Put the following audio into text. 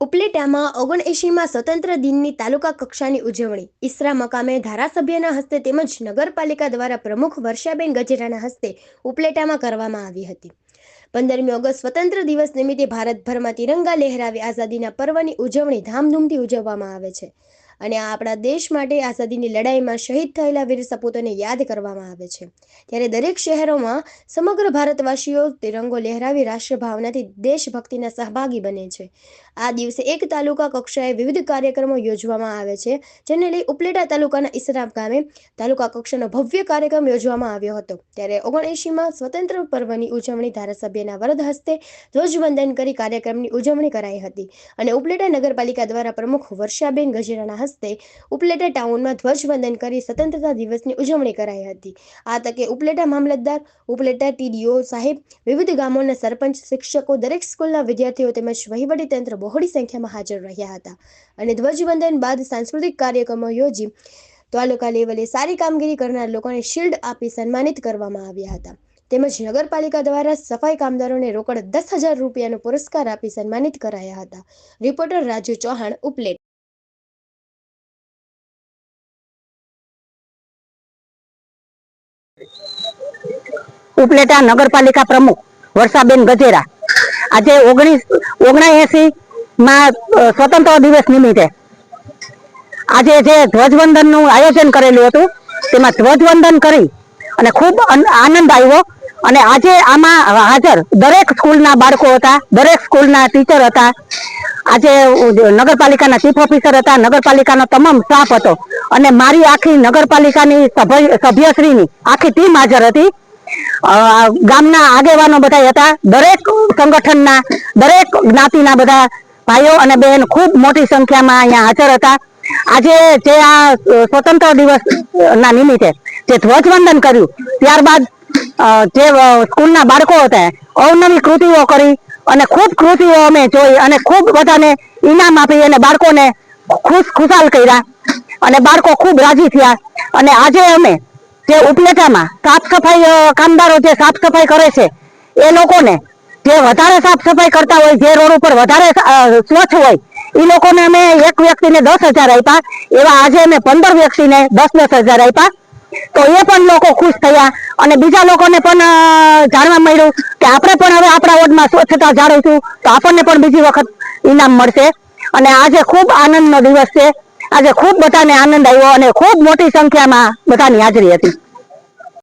ઉપલેટામાં ઓગણએંશીમાં સ્વતંત્ર દિનની તાલુકા કક્ષાની ઉજવણી. ઈસરા મકામે ધારાસભ્યના હસ્તે તેમજ નગરપાલિકા દ્વારા પ્રમુખ વર્ષાબેન ગજેરાના હસ્તે ઉપલેટામાં કરવામાં આવી હતી. પંદરમી ઓગસ્ટ સ્વતંત્ર દિવસ નિમિત્તે ભારતભરમાં તિરંગા લહેરાવી આઝાદીના પર્વની ઉજવણી ધામધૂમથી ઉજવવામાં આવે છે અને આ આપણા દેશ માટે આઝાદીની લડાઈમાં શહીદ થયેલા વીર સપૂતોને યાદ કરવામાં આવે છે. ત્યારે દરેક શહેરોમાં સમગ્ર ભારતવાસીઓ તિરંગો લહેરાવી રાષ્ટ્રભાવનાથી દેશભક્તિના સહભાગી બને છે. આ દિવસે એક તાલુકા કક્ષાએ વિવિધ કાર્યક્રમો યોજવામાં આવે છે, જેને લઈ ઉપલેટા તાલુકાના ઈસરામ ગામે તાલુકા કક્ષાનો ભવ્ય કાર્યક્રમ યોજવામાં આવ્યો હતો. ત્યારે ઓગણએંશીમાં સ્વતંત્ર પર્વની ઉજવણી ધારાસભ્યના વરદ હસ્તે ધ્વજવંદન કરી કાર્યક્રમની ઉજવણી કરાઈ હતી અને ઉપલેટા નગરપાલિકા દ્વારા પ્રમુખ વર્ષાબેન ગજેરાના હસ્તે ઉપલેટા ટાઉનમાં ધ્વજવંદન કરી સ્વતંત્રતા દિવસની ઉજવણી કરાઈ હતી. આ તકે ઉપલેટા મામલતદાર, ઉપલેટા ટીડીઓ સાહેબ, વિવિધ ગામોના સરપંચ, શિક્ષકો, દરેક સ્કૂલના વિદ્યાર્થીઓ તેમજ વહીવટી તંત્ર બહોળી સંખ્યામાં હાજર રહ્યા હતા. અને ધ્વજવંદન બાદ સાંસ્કૃતિક કાર્યક્રમો યોજી તાલુકા લેવલે સારી કામગીરી કરનાર લોકોને શિલ્ડ આપી સન્માનિત કરવામાં આવ્યા હતા. તેમજ નગરપાલિકા દ્વારા સફાઈ કામદારોને રોકડ દસ હજાર રૂપિયાનો પુરસ્કાર આપી સન્માનિત કરાયા હતા. રિપોર્ટર રાજુ ચૌહાણ ઉપલેટ. ઉપલેટા નગરપાલિકા પ્રમુખ વર્ષાબેન ગજેરા આજે ઓગણીસ, ઓગણએસી માં સ્વતંત્ર દિવસ નિમિત્તે. આજે જે ધ્વજવંદનનું આયોજન કરેલું હતું, તેમાં ધ્વજવંદન કરી અને ખૂબ આનંદ આવ્યો. અને આજે આમાં હાજર દરેક સ્કૂલના બાળકો હતા, દરેક સ્કૂલના ટીચર હતા. આજે નગરપાલિકાના ચીફ ઓફિસર હતા, નગરપાલિકાનો તમામ સ્ટાફ હતો. અને મારી આખી નગરપાલિકાની સભ્ય, સભ્યશ્રીની આખી ટીમ હાજર હતી. ગામના આગેવાનો બધા હતા. દરેક સંગઠનના, દરેક જ્ઞાતિના બધા ભાઈઓ અને બહેન ખૂબ મોટી સંખ્યામાં અહીંયા હાજર હતા. આજે જે આ સ્વતંત્ર દિવસ ના, નિમિત્તે જે ધ્વજવંદન કર્યું, ત્યારબાદ જે સ્કૂલના બાળકો હતા, અવનવી કૃતિઓ કરી અને ખૂબ કૃતિઓ અમે જોઈ અને ખૂબ બધાને ઇનામ આપી અને બાળકોને ખુશ, ખુશાલ કર્યા અને બાળકો ખૂબ રાજી થયા. અને આજે અમે જે ઉપલેટામાં સાફ સફાઈ કામદારો જે સાફ સફાઈ કરે છે, એ લોકોને જે વધારે સાફ સફાઈ કરતા હોય, જે રોડ ઉપર વધારે સ્વચ્છ હોય એ લોકોને અમે એક વ્યક્તિને દસ હજાર આપ્યા. એવા આજે અમે પંદર વ્યક્તિને દસ દસ હજાર આપ્યા. તો એ પણ લોકો ખુશ થયા અને બીજા લોકોને પણ જાણવા મળ્યું કે આપણે પણ હવે આપણા વોર્ડમાં સ્વચ્છતા જાળવીશું. તો આપણને પણ બીજી વખત ઇનામ મળશે. અને આજે ખૂબ આનંદનો દિવસ છે. આજે ખૂબ બધાને આનંદ આવ્યો અને ખૂબ મોટી સંખ્યામાં બધાની હાજરી હતી.